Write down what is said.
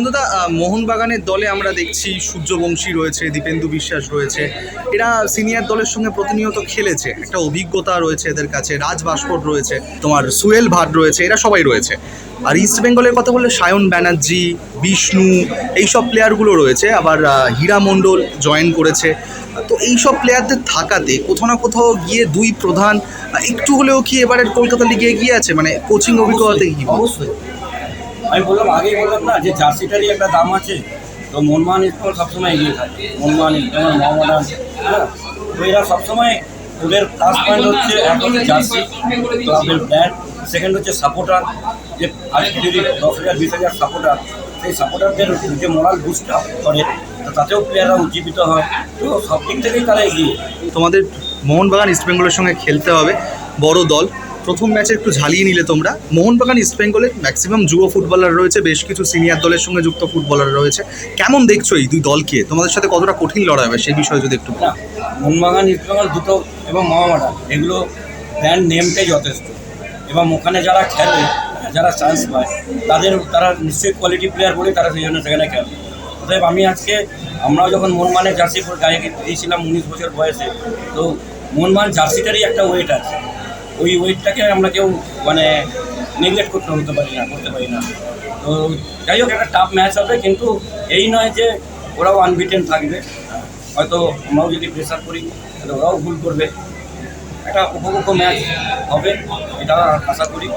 অন্তদা মোহনবাগানের দলে আমরা দেখছি সূর্যবংশী রয়েছে, দীপেন্দু বিশ্বাস রয়েছে। এরা সিনিয়র দলের সঙ্গে প্রতিনিয়ত খেলেছে। একটা অভিজ্ঞতা রয়েছে এদের কাছে। রাজ ভাস্কর রয়েছে, তোমার সুয়েল ভাট রয়েছে, এরা সবাই রয়েছে। আর ইস্ট বেঙ্গলের কথা বললে সায়ন ব্যানার্জি, বিষ্ণু, এইসব প্লেয়ারগুলো রয়েছে। আবার হীরা মণ্ডল জয়েন করেছে। তো এইসব প্লেয়ারদের থাকাতে কোথাও না কোথাও গিয়ে দুই প্রধান একটু হলেও কি এবারের কলকাতা লিগে এগিয়ে আছে? মানে কোচিং অভিজ্ঞতাতে কি? অবশ্যই। আমি বললাম, আগেই বললাম না, যে জার্সিটারই একটা দাম আছে। তো মনমান ইস্কল সবসময় এগিয়ে থাকে। মনমান যেমন মোহাম্মদান হ্যাঁ? তো এরা সবসময় ওদের প্লাস পয়েন্ট হচ্ছে এক হচ্ছে জার্সি ক্লাবের ব্র্যান্ড সেকেন্ড হচ্ছে সাপোর্টার যে আজকে যদি দশ হাজার, বিশ হাজার সাপোর্টার সেই সাপোর্টারদের যে মোরাল বুস্ট আপ করে তাতেও প্লেয়াররা উজ্জীবিত হয়। তো সব দিক থেকেই তারা এগিয়ে। তোমাদের মোহনবাগান ইস্টবেঙ্গলের সঙ্গে খেলতে হবে। বড় দল। প্রথম ম্যাচে একটু ঝালিয়ে নিলে তোমরা। মোহনবাগান ইস্টবেঙ্গলের ম্যাক্সিমাম যুব ফুটবলার রয়েছে, বেশ কিছু সিনিয়র দলের সঙ্গে যুক্ত ফুটবলার রয়েছে। কেমন দেখছ এই দুই দলকে? তোমাদের সাথে কতটা কঠিন লড়াই হবে সেই বিষয়ে যদি একটু মোহনবাগান ইস্টবেঙ্গল দুটো এবং মহামাডান এগুলো ব্র্যান্ড নেমটাই যথেষ্ট। এবং ওখানে যারা খেলে, যারা চান্স পায়, তাদের, তারা নিশ্চয়ই কোয়ালিটি প্লেয়ার বলে তারা সেই জন্য সেখানে খেলে। অতএব আমি আজকে, আমরাও যখন মনমানের জার্সি গায়ে দিয়েছিলাম উনিশ বছর বয়সে, তো মনমান জার্সিটারই একটা ওয়েট আছে। ওই ওয়েটটাকে আমরা কেউ মানে নেগলেক্ট করতে হতে পারি না, করতে পারি না। তো যাই হোক, একটা টাফ ম্যাচ হবে, কিন্তু এই নয় যে ওরাও আনবিটেন থাকবে। হয়তো আমরাও যদি প্রেশার করি, তাহলে ওরাও ভুল করবে। একটা উপভোগ্য ম্যাচ হবে, এটা আশা করি।